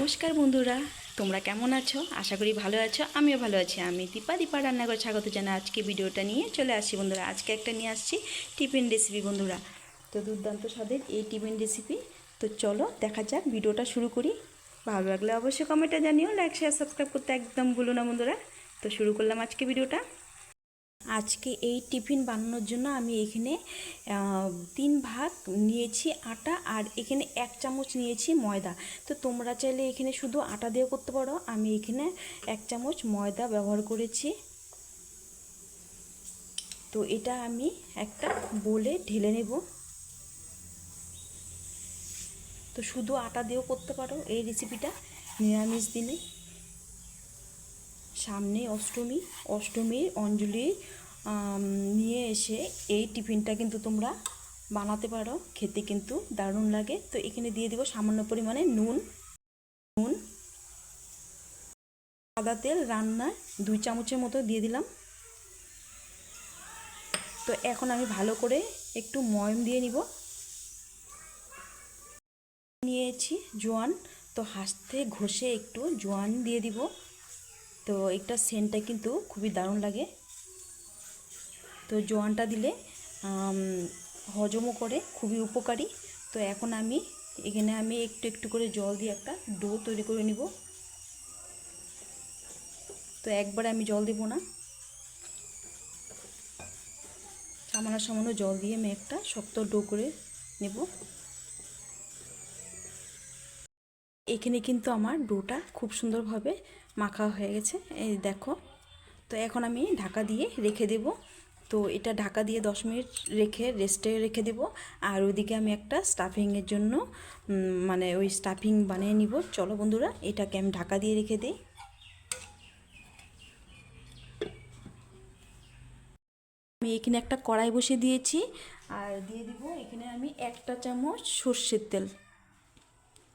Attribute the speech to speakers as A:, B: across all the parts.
A: নমস্কার বন্ধুরা, তোমরা কেমন আছো? আশা করি ভালো আছো, আমিও ভালো আছি। আমি দীপা দীপা রান্নাঘর স্বাগত জানাই। আজকে ভিডিওটা নিয়ে চলে আসছি বন্ধুরা। আজকে একটা নিয়ে আসছি টিফিন রেসিপি বন্ধুরা। তো দুর্দান্ত স্বাদের এই টিফিন রেসিপি তো চলো দেখা যাক, ভিডিওটা শুরু করি। ভালো লাগলে অবশ্যই কমেন্টে জানিও লাইক শেয়ার সাবস্ক্রাইব করতে একদম ভুলো না বন্ধুরা। তো শুরু করলাম আজকে ভিডিওটা। আজকে এই টিফিন বানানোর জন্য আমি এখানে তিন ভাগ নিয়েছি আটা আর এখানে এক চামচ নিয়েছি ময়দা। তো তোমরা চাইলে এখানে শুধু আটা দিয়েও করতে পারো। আমি এখানে এক চামচ ময়দা ব্যবহার করেছি। তো এটা আমি একটা বলে ঢেলে নেব। তো শুধু আটা দিয়েও করতে পারো। এই রেসিপিটা নিরামিষ দিনে। সামনে অষ্টমী অষ্টমীর অঞ্জলি নিয়ে এসে এই টিফিনটা কিন্তু তোমরা বানাতে পারো। খেতে কিন্তু দারুণ লাগে। তো এখানে দিয়ে দিব সামান্য পরিমাণে নুন। নুন, সাদা তেল রান্নায় দুই চামচের মতো দিয়ে দিলাম। তো এখন আমি ভালো করে একটু ময়ম দিয়ে নিব। নিয়েছি জোয়ান। তো হাসতে ঘষে একটু জোয়ান দিয়ে দিব। তো একটা সেন্টটা কিন্তু খুবই দারুণ লাগে। তো জোয়ানটা দিলে হজমও করে, খুবই উপকারী। তো এখন আমি, এখানে আমি একটু একটু করে জল দিয়ে একটা ডো তৈরি করে নিব। তো একবারে আমি জল দেব না। সামান্য সামান্য জল দিয়ে আমি একটা শক্ত ডো করে নেব। এখানে কিন্তু আমার ডোটা খুব সুন্দরভাবে মাখা হয়ে গেছে। এই দেখো। তো এখন আমি ঢাকা দিয়ে রেখে দেব। তো এটা ঢাকা দিয়ে দশ মিনিট রেখে রেস্টে রেখে দেব। আর ওইদিকে আমি একটা স্টাফিংয়ের জন্য মানে ওই স্টাফিং বানিয়ে নিব। চলো বন্ধুরা, এটাকে আমি ঢাকা দিয়ে রেখে দিই। আমি এখানে একটা কড়াই বসিয়ে দিয়েছি। আর দিয়ে দিব এখানে আমি একটা চামচ সর্ষের তেল।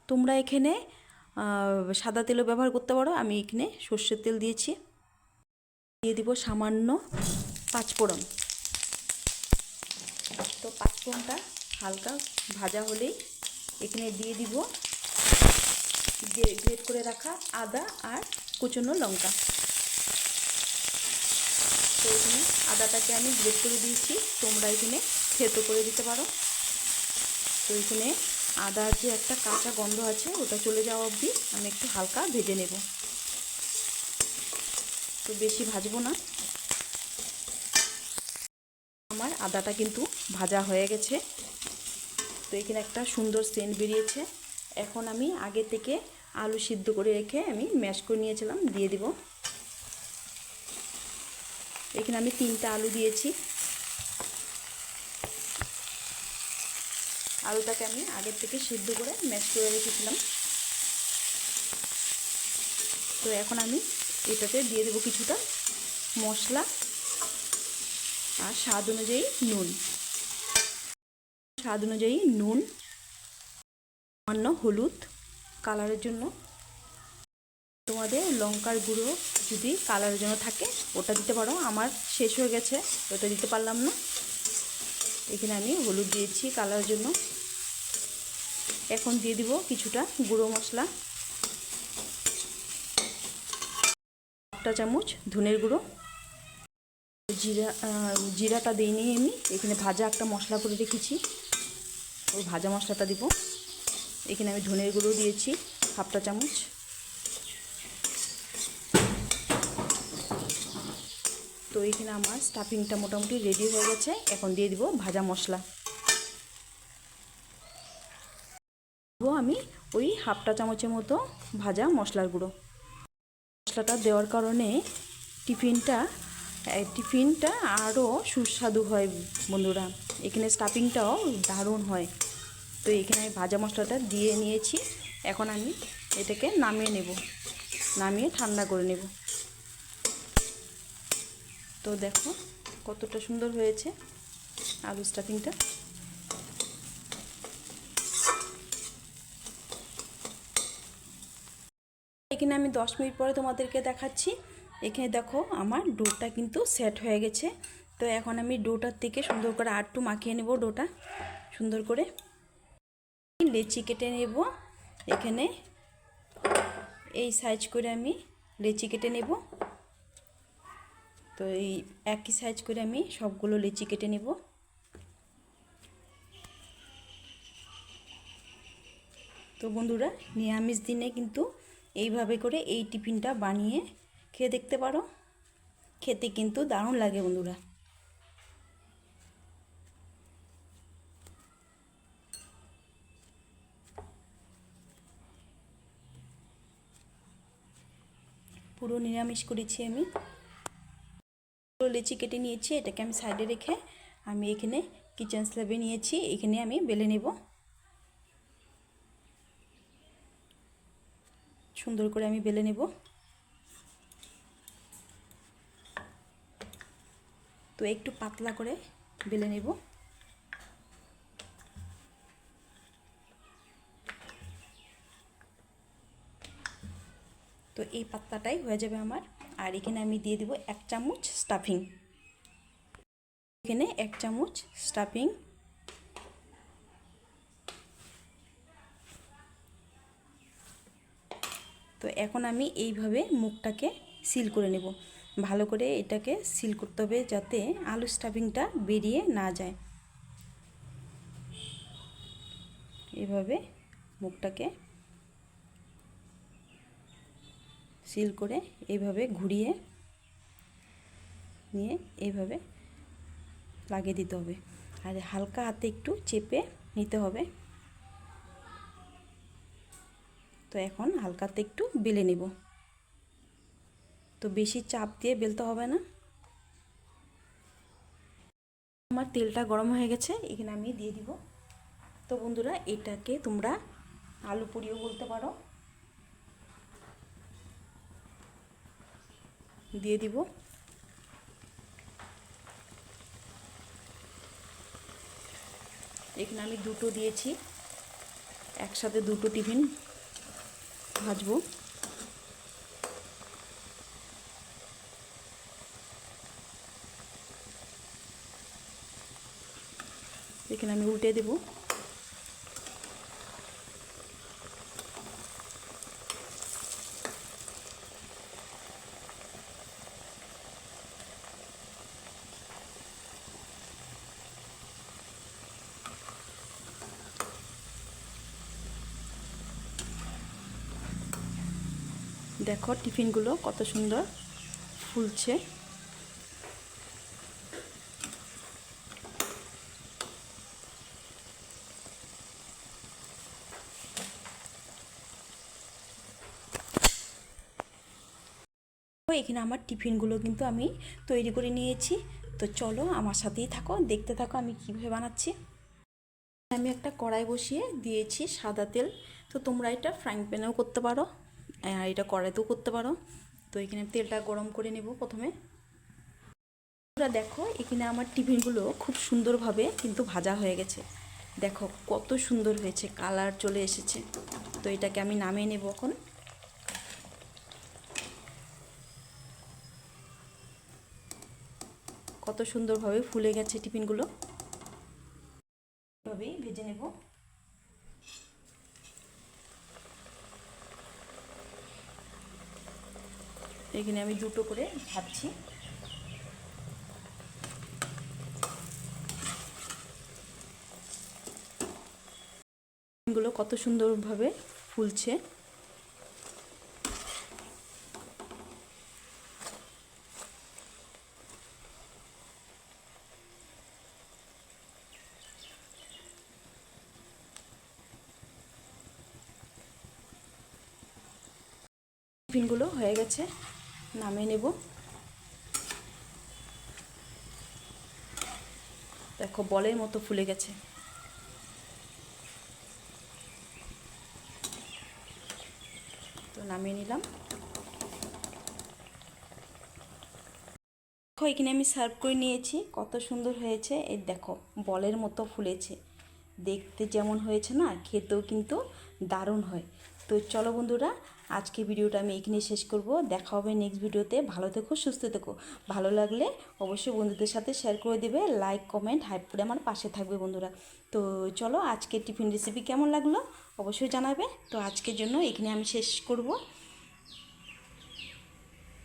A: তোমরা এখানে সাদা তেলও ব্যবহার করতে পারো। আমি এখানে সর্ষের তেল দিয়েছি। দিয়ে দিব সামান্য পাঁচফোড়ন। তো পাঁচফোড়নটা হালকা ভাজা হলেই এখানে দিয়ে দিব গ্রেট করে রাখা আদা আর কুচনো লঙ্কা। তো এখানে আদাটাকে আমি গ্রেট করে দিয়েছি। তোমরা এখানে থেতো করে দিতে পারো। তো এখানে আদার যে একটা কাঁচা গন্ধ আছে, ওটা চলে যাওয়া অবধি আমি একটু হালকা ভেজে নেব। তো বেশি ভাজবো না। আমার আদাটা কিন্তু ভাজা হয়ে গেছে। তো এখানে একটা সুন্দর সেন্ট বেরিয়েছে। এখন আমি আগে থেকে আলু সিদ্ধ করে রেখে আমি ম্যাশ করে নিয়েছিলাম, দিয়ে দিব। এখানে আমি তিনটা আলু দিয়েছি। আলুটাকে আমি আগের থেকে সিদ্ধ করে ম্যাশ করে রেখেছিলাম। তো এখন আমি এটাতে দিয়ে দেবো কিছুটা মশলা আর স্বাদ অনুযায়ী নুন। স্বাদ অনুযায়ী নুন, সামান্য হলুদ কালারের জন্য। তোমাদের লঙ্কার গুঁড়ো যদি কালারের জন্য থাকে, ওটা দিতে পারো। আমার শেষ হয়ে গেছে, ওটা দিতে পারলাম না। এখানে আমি হলুদ দিয়েছি কালারের জন্য। এখন দিয়ে দিব কিছুটা গুঁড়ো মশলা। একটা চামচ ধনের গুঁড়ো। জিরা জিরাটা দিইনি আমি এখানে ভাজা একটা মশলা করে রেখেছি। ওই ভাজা মশলাটা দিব। এখানে আমি ধনের গুঁড়ো দিয়েছি হাফটা চামচ। তো এখানে আমার স্টাফিংটা মোটামুটি রেডি হয়ে গেছে। এখন দিয়ে দিব ভাজা মশলা। আমি ওই হাফটা চামচের মতো ভাজা মশলার গুঁড়ো। মশলাটা দেওয়ার কারণে টিফিনটা টিফিনটা আরও সুস্বাদু হয় বন্ধুরা। এখানে স্টাফিংটাও দারুণ হয়। তো এখানে আমি ভাজা মশলাটা দিয়ে নিয়েছি। এখন আমি এটাকে নামিয়ে নেব। নামিয়ে ঠান্ডা করে নেব। তো দেখো কতটা সুন্দর হয়েছে আলু স্টাফিংটা। এখানে আমি দশ মিনিট পরে তোমাদেরকে দেখাচ্ছি। এখানে দেখো আমার ডোটা কিন্তু সেট হয়ে গেছে। তো এখন আমি ডোটার থেকে সুন্দর করে আটটু মাখিয়ে নেব ডোটা। সুন্দর করে লেচি কেটে নেব। এখানে এই সাইজ করে আমি লেচি কেটে নেব। তো এই একই সাইজ করে আমি সবগুলো লেচি কেটে নেব। তো বন্ধুরা, নিরামিষ দিনে কিন্তু এইভাবে করে এই টিফিনটা বানিয়ে খেয়ে দেখতে পারো। খেতে কিন্তু দারুণ লাগে বন্ধুরা। পুরো নিরামিষ করেছি আমি। পুরো লিচি কেটে নিয়েছি, এটাকে আমি সাইডে রেখে আমি এখানে কিচেন স্ল্যাবে নিয়েছি, এখানে আমি বেলে নেব। সুন্দর করে আমি বেলে নেব। তো একটু পাতলা করে বেলে নেব। তো এই পাত্তাটাই হয়ে যাবে আমার। আর এখানে আমি দিয়ে দিব এক চামচ স্টাফিং এখানে এক চামচ স্টাফিং তো এখন আমি এইভাবে মুখটাকে সিল করে নেব। ভালো করে এটাকে সিল করতে হবে যাতে আলু স্টাফিংটা বেরিয়ে না যায়। এভাবে মুখটাকে সিল করে এইভাবে ঘুরিয়ে নিয়ে এইভাবে লাগিয়ে দিতে হবে। আর হালকা হাতে একটু চেপে নিতে হবে। তো এখন হালকাতে একটু বেলে নেব। তো বেশি চাপ দিয়ে বেলতে হবে না। আমার তেলটা গরম হয়ে গেছে, এখানে আমি দিয়ে দিব। তো বন্ধুরা, এটাকে তোমরা আলু পুরিও বলতে পারো। দিয়ে দিব। এখানে আমি দুটো দিয়েছি। একসাথে দুটো টিফিন ভাজবো। এখানে আমি উল্টে দেবো। দেখো টিফিনগুলো কত সুন্দর ফুলছে। এখানে আমার টিফিনগুলো কিন্তু আমি তৈরি করে নিয়েছি। তো চলো আমার সাথেই থাকো, দেখতে থাকো আমি কীভাবে বানাচ্ছি। আমি একটা কড়াই বসিয়ে দিয়েছি সাদা তেল। তো তোমরা এটা ফ্রাইং প্যানেও করতে পারো। আর এটা কড়াইতেও করতে পারো। তো এখানে তেলটা গরম করে নেব প্রথমে। তোমরা দেখো, এখানে আমার টিফিনগুলো খুব সুন্দরভাবে কিন্তু ভাজা হয়ে গেছে। দেখো, কত সুন্দর হয়েছে, কালার চলে এসেছে। তো এটাকে আমি নামিয়ে নেব এখন। কত সুন্দরভাবে ফুলে গেছে টিফিনগুলো এভাবেই ভেজে নেব এখানে আমি দুটো করে ভাবছি। গুলো কত সুন্দরভাবে ফুলছে। টিফিনগুলো হয়ে গেছে। নামিয়ে নেব। দেখো, বলের মতো ফুলে গেছে। তো নামিয়ে নিলাম। দেখো, এখানে আমি সার্ভ করে নিয়েছি। কত সুন্দর হয়েছে। এই দেখো, বলের মতো ফুলেছে। দেখতে যেমন হয়েছে না, খেতেও কিন্তু দারুণ হয়। তো চলো বন্ধুরা আজকে ভিডিওটা আমি এখানে শেষ করব। দেখা হবে নেক্সট ভিডিওতে। ভালো থেকো, সুস্থ থেকো। ভালো লাগলে অবশ্যই বন্ধুদের সাথে শেয়ার করে দেবে। লাইক কমেন্ট হাইপ করে আমার পাশে থাকবে বন্ধুরা। তো চলো আজকে টিফিন রেসিপি কেমন লাগল অবশ্যই জানাবে। তো আজকের জন্য এখানে আমি শেষ করব।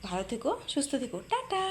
A: ভালো থেকো, সুস্থ থেকো। টাটা!